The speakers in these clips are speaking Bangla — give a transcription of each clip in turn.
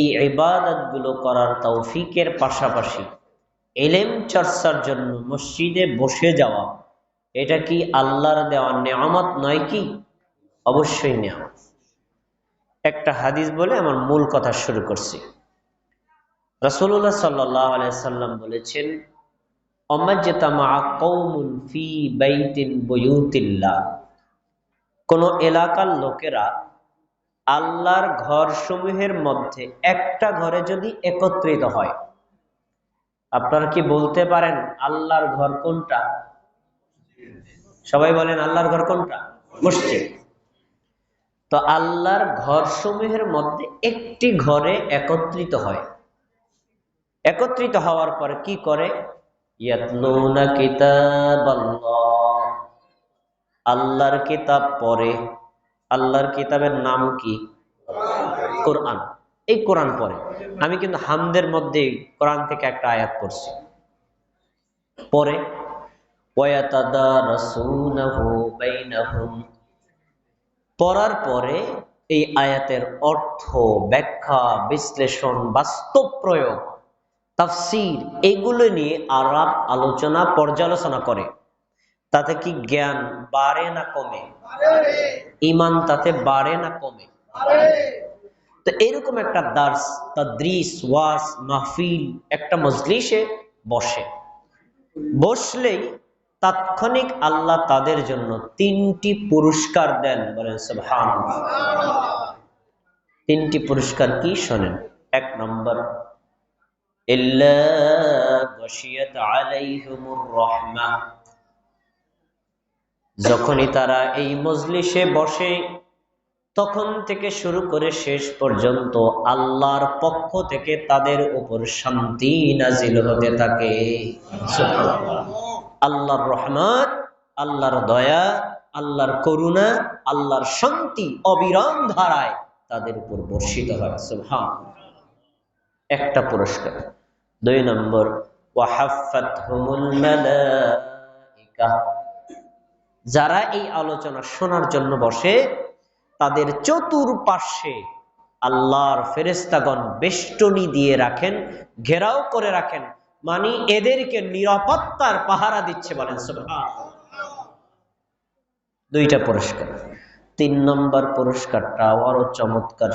এই ইবাদতগুলো করার তৌফিকের পাশাপাশি এলেম চর্চার জন্য মসজিদে বসে যাওয়া, এটা কি আল্লাহর দেওয়া নেয়ামত নয় কি? অবশ্যই নেয়ামত। একটা হাদিস বলে আমার মূল কথা শুরু করছি। রসুল্লাহ সাল্লাহ আলাইসাল্লাম বলেছেন কোন এলাকার লোকেরা আল্লাহর ঘর সমূহের মধ্যে একটা ঘরে যদি একত্রিত হয়, আপনারা কি বলতে পারেন আল্লাহর ঘর কোনটা? সবাই বলেন আল্লাহর ঘর কোনটা? মসজিদ। তো আল্লাহর ঘর সমূহের মধ্যে একটি ঘরে একত্রিত হয়। একত্রিত হওয়ার পর কি করে? আল্লাহর কিতাব পরে আল্লাহর কিতাবের নাম কি? কোরআন। এই কোরআন পরে আমি কিন্তু হামদের মধ্যে কোরআন থেকে একটা আয়াত করছি পরে পড়ার পরে এই আয়াতের অর্থ, ব্যাখ্যা, বিশ্লেষণ, বাস্তব প্রয়োগ, তাফসির, এগুলো নিয়ে আলাপ আলোচনা পর্যালোচনা করে। তাতে কি জ্ঞান বাড়ে না কমে? ইমান তাতে বাড়ে না কমে? তো এরকম একটা দার্স, তাদ্রিস ওয়াস মাহফিল একটা মজলিসে বসে। বসলেই তাৎক্ষণিক আল্লাহ তাদের জন্য তিনটি পুরস্কার দেন, বলেন সুবহান তিনটি পুরস্কার কি শোনেন? এক নম্বর যখনই তারা এই মজলিসে বসে, তখন থেকে শুরু করে শেষ পর্যন্ত আল্লাহর পক্ষ থেকে তাদের উপর শান্তি নাজিল হতে থাকে। আল্লাহর রহমত, আল্লাহর দয়া, আল্লাহর করুণা, আল্লাহর শান্তি অবিরাম ধারায় তাদের উপর বর্ষিত হয়। সুহান একটা পুরস্কার। দুই নম্বর যারা এই আলোচনা শোনার জন্য বসে, তাদের চতুর্পার্শ্বে আল্লাহর ফেরেস্তাগণ বেষ্টনী দিয়ে রাখেন, ঘেরাও করে রাখেন মানে এদেরকে নিরাপত্তার পাহারা দিচ্ছে বলেন দুইটা পুরস্কার। তিন নম্বর পুরস্কারটা আরও চমৎকার।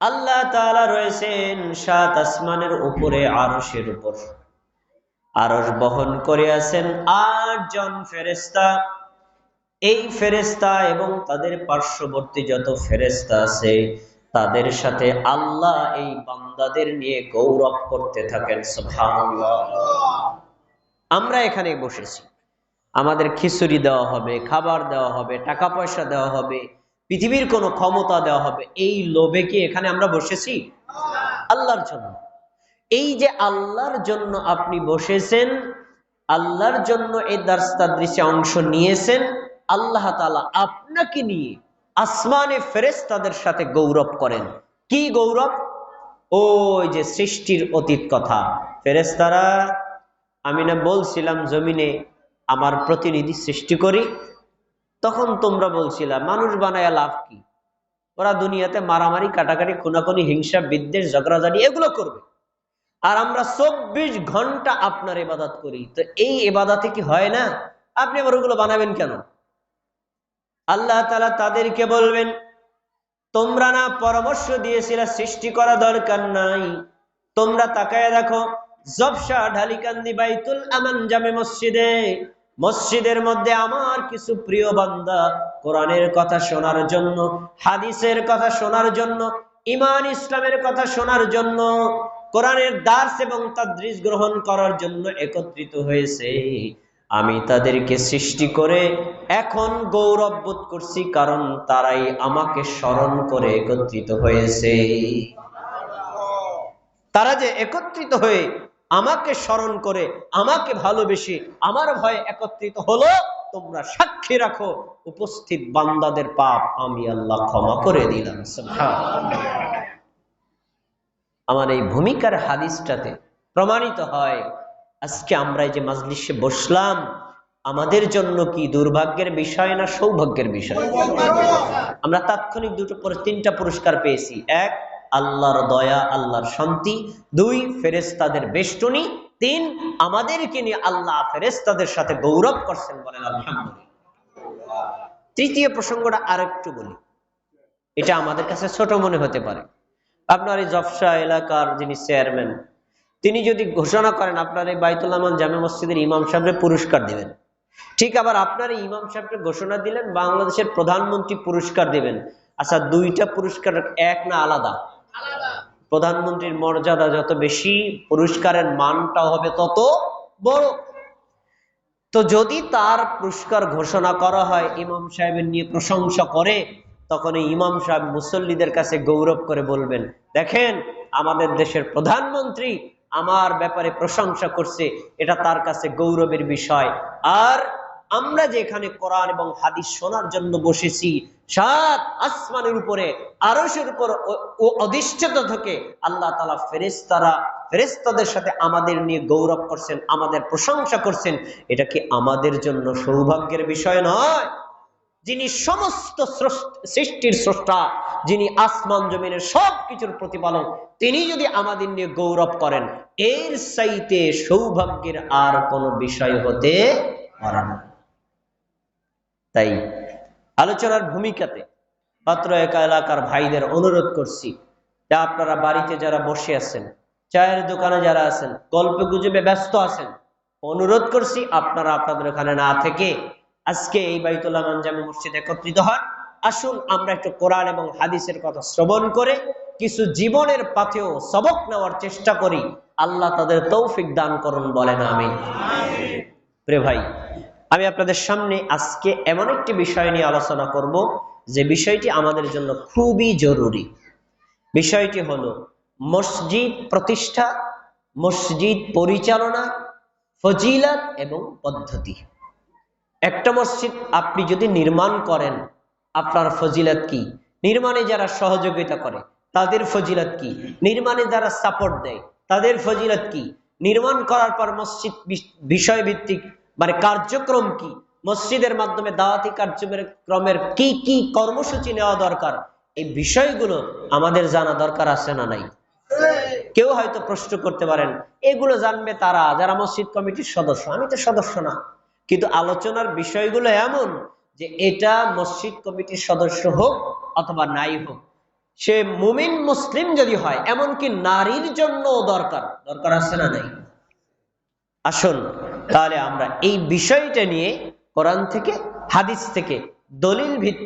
আল্লাহ তাআলা রয়েছেন সাত আসমানের উপরে আরশের উপর। আরস বহন করে আছেন আটজন ফেরেস্তা এই ফেরেস্তা এবং তাদের পার্শ্ববর্তী যত ফেরেস্তা আছে, তাদের সাথে আল্লাহ এই বান্দাদের নিয়ে গৌরব করতে থাকেন আমরা এখানে বসেছি। আমাদের খিচুড়ি দেওয়া হবে, খাবার দেওয়া হবে, টাকা পয়সা দেওয়া হবে পৃথিবীর কোনো ক্ষমতা দেওয়া হবে। এই লোভে কি এখানে আমরা বসেছি? আল্লাহর জন্য। এই যে আল্লাহর জন্য আপনি বসেছেন, আল্লাহর জন্য এই দার্স্তাদৃশ্যে অংশ নিয়েছেন, আল্লাহ তালা আপনাকে নিয়ে আসমানে ফেরেস তাদের সাথে গৌরব করেন। কি গৌরব? ওই যে সৃষ্টির অতীত কথা। ফেরেস্তারা আমি না বলছিলাম জমিনে আমার প্রতিনিধি সৃষ্টি করি তখন তোমরা বলছিলাম মানুষ বানায় লাভ কি? ওরা দুনিয়াতে মারামারি, কাটাকাটি, খুনাখুনি, হিংসা, বিদ্বেষ ঝগড়াঝাড়ি এগুলো করবে। আর আমরা চব্বিশ ঘণ্টা আপনার এবাদাত করি। তো এই এবাদাতে কি হয় না? আপনি আবার ওগুলো বানাবেন কেন? আল্লাহ তালা তাদেরকে বলবেন, তোমরা না পরামর্শ দিয়েছিল, সৃষ্টি করা দরকার নাই। তোমরা তাকায় দেখো, জবসা ঢালিকান্দি বাইতুল আমান জামে মসজিদে মসজিদের মধ্যে আমার কিছু প্রিয় বান্দা কোরআনের কথা শোনার জন্য, হাদিসের কথা শোনার জন্য ইমান ইসলামের কথা শোনার জন্য, কোরআনের দাস এবং তাদৃশ গ্রহণ করার জন্য একত্রিত হয়েছে। আমি তাদেরকে সৃষ্টি করে এখন গৌরব বোধ করছি কারণ তারাই আমাকে স্মরণ করে একত্রিত হয়েছে। তারা যে একত্রিত হয়ে আমাকে স্মরণ করে, আমাকে ভালোবেসে, আমার ভয়ে একত্রিত হলো, তোমরা সাক্ষী রাখো, উপস্থিত বান্দাদের পাপ আমি আল্লাহ ক্ষমা করে দিলাম। আমার এই ভূমিকার হাদিসটাতে প্রমাণিত হয়, আজকে আমরা এই যে মাজলিসে বসলাম, আমাদের জন্য কি দুর্ভাগ্যের বিষয় না সৌভাগ্যের বিষয়? আমরা তাৎক্ষণিক দুটো তিনটা পুরস্কার পেয়েছি। এক আল্লাহর দয়া, আল্লাহর শান্তি, দুই ফেরেস্তাদের বেষ্টনী, তিন, আমাদেরকে নিয়ে আল্লাহ ফেরেস্তাদের সাথে গৌরব করছেন বলেন আলহামদুলিল্লাহ। তৃতীয় প্রসঙ্গটা আরেকটু বলি। এটা আমাদের কাছে ছোট মনে হতে পারে। আপনার এই জফসা এলাকার যিনি চেয়ারম্যান, তিনি যদি ঘোষণা করেন, আপনার এই বাইতুল আমান জামে মসজিদের ইমাম সাহেবের পুরস্কার দিবেন। ঠিক আবার আপনার ইমাম সাহেবকে ঘোষণা দিলেন, বাংলাদেশের প্রধানমন্ত্রী পুরস্কার দিবেন। আচ্ছা দুইটা পুরস্কার এক না আলাদা? প্রধানমন্ত্রীর মর্যাদা যত বেশি, পুরস্কারের মানটাও হবে তত বড়। তো যদি তার পুরস্কার ঘোষণা করা হয়, ইমাম সাহেবের নিয়ে প্রশংসা করে, তখন ইমাম সাহেব মুসল্লিদের কাছে গৌরব করে বলবেন, দেখেন, আমাদের দেশের প্রধানমন্ত্রী আমার ব্যাপারে প্রশংসা করছে, এটা তার কাছে গৌরবের বিষয়। আর আমরা যে এখানে কোরআন এবং হাদিস শোনার জন্য বসেছি, সাত আসমানের উপরে, আরশের উপর অধিষ্ঠিত থেকে আল্লাহ তালা ফেরেস্তারা ফেরেস্তাদের সাথে আমাদের নিয়ে গৌরব করছেন, আমাদের প্রশংসা করছেন। এটা কি আমাদের জন্য সৌভাগ্যের বিষয় নয়? যিনি সমস্ত সৃষ্টির স্রষ্টা, যিনি আসমান, জমিনের সব কিছুর প্রতিপালক, তিনি যদি আমাদের নিয়ে গৌরব করেন, এর সাইতে সৌভাগ্যের আর কোনো বিষয় হতে পারে না। তাই আলোচনার ভূমিকাতে পাত্র একা এলাকার ভাইদের অনুরোধ করছি, যে আপনারা বাড়িতে যারা বসে আছেন, চায়ের দোকানে যারা আছেন, গল্পে গুজবে ব্যস্ত আছেন, অনুরোধ করছি আপনারা আপনাদের ওখানে না থেকে আজকে এই বাইতুল্লাহ জামে মসজিদ একত্রিত হন। আসুন আমরা একটু কোরআন এবং হাদিসের কথা শ্রবণ করে কিছু জীবনের পাথেও সবক নেওয়ার চেষ্টা করি। আল্লাহ তাদের তৌফিক দান করুন বলেন আমি প্রে ভাই আমি আপনাদের সামনে আজকে এমন একটি বিষয় নিয়ে আলোচনা করব যে বিষয়টি আমাদের জন্য খুবই জরুরি। বিষয়টি হলো মসজিদ প্রতিষ্ঠা, মসজিদ পরিচালনা, ফজিলাত এবং পদ্ধতি। একটা মসজিদ আপনি যদি নির্মাণ করেন, আপনার ফজিলাত কি? নির্মাণে যারা সহযোগিতা করে, তাদের ফজিলাত কি? নির্মাণে যারা সাপোর্ট দেয়, তাদের ফজিলাত কি? নির্মাণ করার পর মসজিদ বিষ- বিষয়ভিত্তিক মানে কার্যক্রম কি? মসজিদের মাধ্যমে দাওয়াতি কার্যক্রমের কি কি কর্মসূচি নেওয়া দরকার? এই বিষয়গুলো আমাদের জানা দরকার আছে না নাই? কেউ হয়তো প্রশ্ন করতে পারেন, এগুলো জানবে তারা, যারা মসজিদ কমিটির সদস্য। আমি তো সদস্য না। কিন্তু আলোচনার বিষয়গুলো এমন যে এটা মসজিদ কমিটির সদস্য হোক অথবা নাই হোক, সে মুমিন মুসলিম যদি হয়, এমনকি নারীর জন্য দরকার। দরকার আছে না নাই? আসুন তাহলে আমরা এই বিষয়টা নিয়ে কোরআন থেকে হাদিস থেকে দলিল ভিত্তিক